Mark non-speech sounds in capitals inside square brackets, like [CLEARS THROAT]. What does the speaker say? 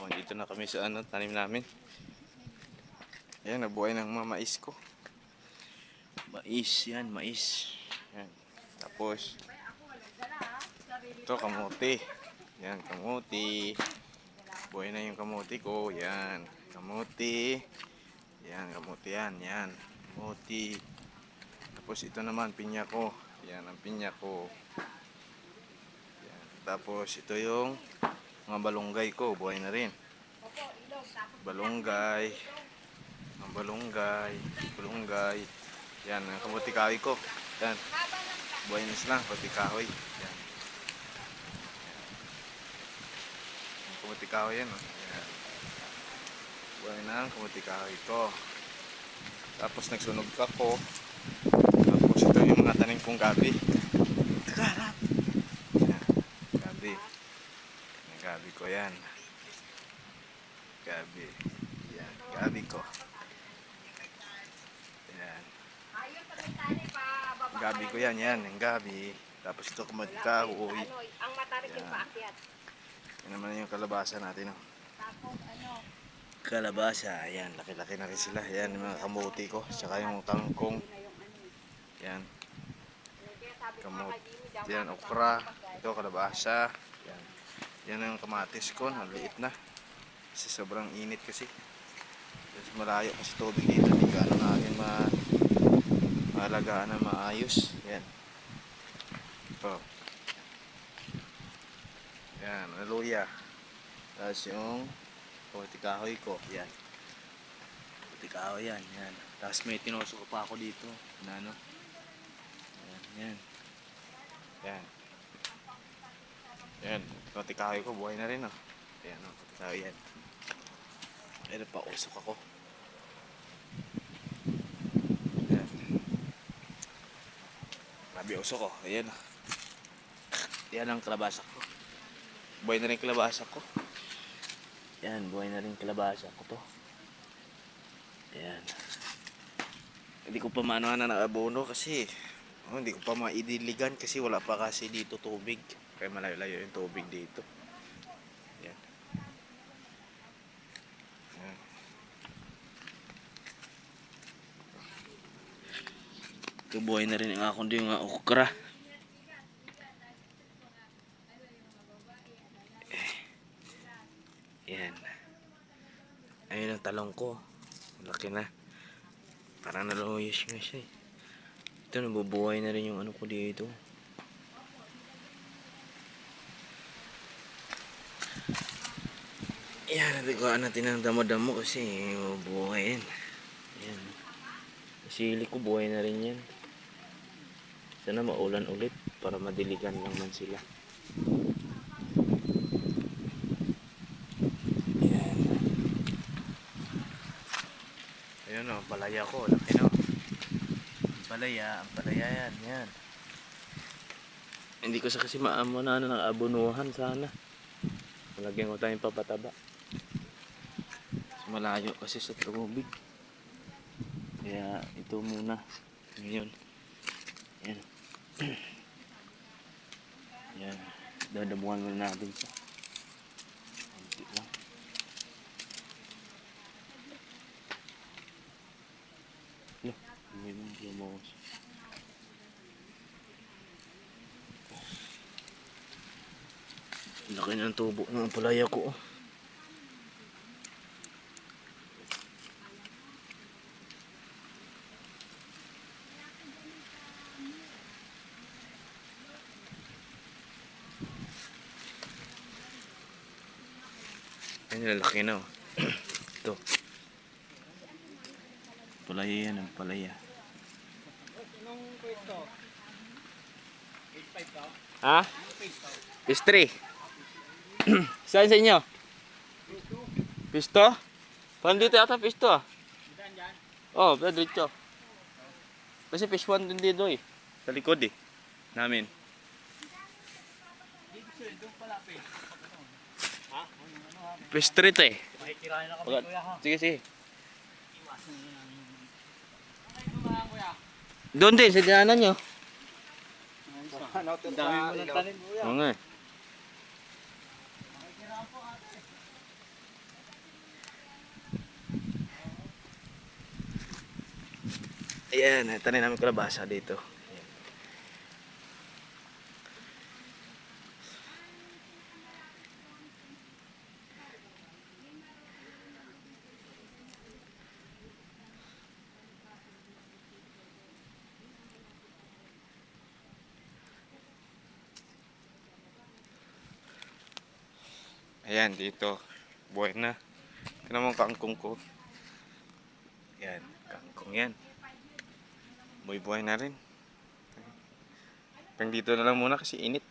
Oh, dito na kami sa ano, tanim namin. Ayan, nabuhay ng mga mais ko. Mais, yan, mais. Yan. Tapos, ito, kamote. Yan, kamote. Buhay na yung kamote ko. Yan, kamote. Yan, kamote yan. Yan, kamote. Tapos ito naman, pinya ko. Yan, ang pinya ko. Yan. Tapos ito yung mga balunggay ko. Buhay na rin. Balunggay. Ang balunggay. Balunggay. Yan, ang kamote kahoy ko. Yan. Buhay na sila, kamote kahoy. Yan. Ang kamote kahoy yan. Oh. Yan. Buhay na ang kamote kahoy ko. Tapos nagsunog ako. Tapos ito yung mga tanim kong gabi. Kagarap! Yan. Gabi. Yung gabi ko yan. Gabi. Yan. Gabi ko. Yan. Gabi ko yan. Yan. Yung gabi. Tapos ito kumadkahoy. Ano, ang matarik yung paakyat. Yan naman yung kalabasa natin. Oh. Tapos ano, Kalabasa. Ayan. Laki-laki na rin sila. Yan. Yung mga kamuti ko. Tsaka yung kangkong. Yan. kaya sabi ko Kamot. nga kay Jimmy, daw Yan, ako okra. Ito, kalabasa. Yan. Ang kamatis ko. Naliit na. Kasi sobrang init kasi. Kasi malayo kasi tubig dito. Hindi ka ano natin ma maalagaan na maayos. Yan. Ito. Yan, aluya. Tapos yung kahoy ko. Yan. Kahoy yan. Yan. Tapos may tinusok pa ako dito. Na ano. Yan. Yan. Yan. Yan. Puti kahoy ko. Buhay na rin oh. Yan oh. Puti kahoy yan. Ayun pa. Usok ako. Yan. Grabe usok ko. Ayan oh. Yan ang kalabasa ko. Buhay na rin kalabasa ko. Yan, buhay na rin kalabasa ko to. Yan. Hindi ko pa maano na naabono kasi oh, hindi ko pa maidiligan kasi wala pa kasi dito tubig. Kaya malayo-layo yung tubig dito. Yan. Yan. Ito buhay na rin ang akong mga okra. Yan. Ayun ang talong ko. Laki na. Parang naluyos nga siya eh. Ito, nabubuhay na rin yung ano ko dito. Yan, natikuhaan natin ng damo-damo kasi mabuhay yan. Yan. Sili ko, buhay na rin yan. Sana maulan ulit para madiligan lang man sila. Yan. Ayun o, palaya ko. Laki no. Ang Palaya, ang palaya yan. Yan. Hindi ko sa kasi maamo na ano, ng abunuhan sana. Malagyan ko tayong papataba. Mas malayo kasi sa tubig. Kaya ito muna. Ngayon. Yan. [CLEARS THROAT] Yan. Dadabuhan muna natin siya. Kunti lang. Lo, hindi mo lumawas. Laki ng tubo ng palaya ko. oh. Yan yung laki na. oh. [CLEARS THROAT] Ito. Palaya yan ang palaya. Ha? Is 3. [CLEARS THROAT] Saan sa inyo? Pisto? Parang dito yata pisto ah. Oh, pero dito. Kasi fish one din dito eh. Sa likod eh. Namin. Fish 3 to eh. Makikirahin na kami Pagkat- kuya ha. Sige, sige. Iwasan nyo lang. Ay, gumahan kuya. Doon din, sa dinanan nyo. Ang dami mo ng tanim kuya. Oo nga eh. Ayan, tanim namin kalabasa dito. Ayan. Ayan, dito. Buhay na. Ito naman kangkong ko. Yan, kangkong yan. Buhay-buhay na rin. Pang dito na lang muna kasi init.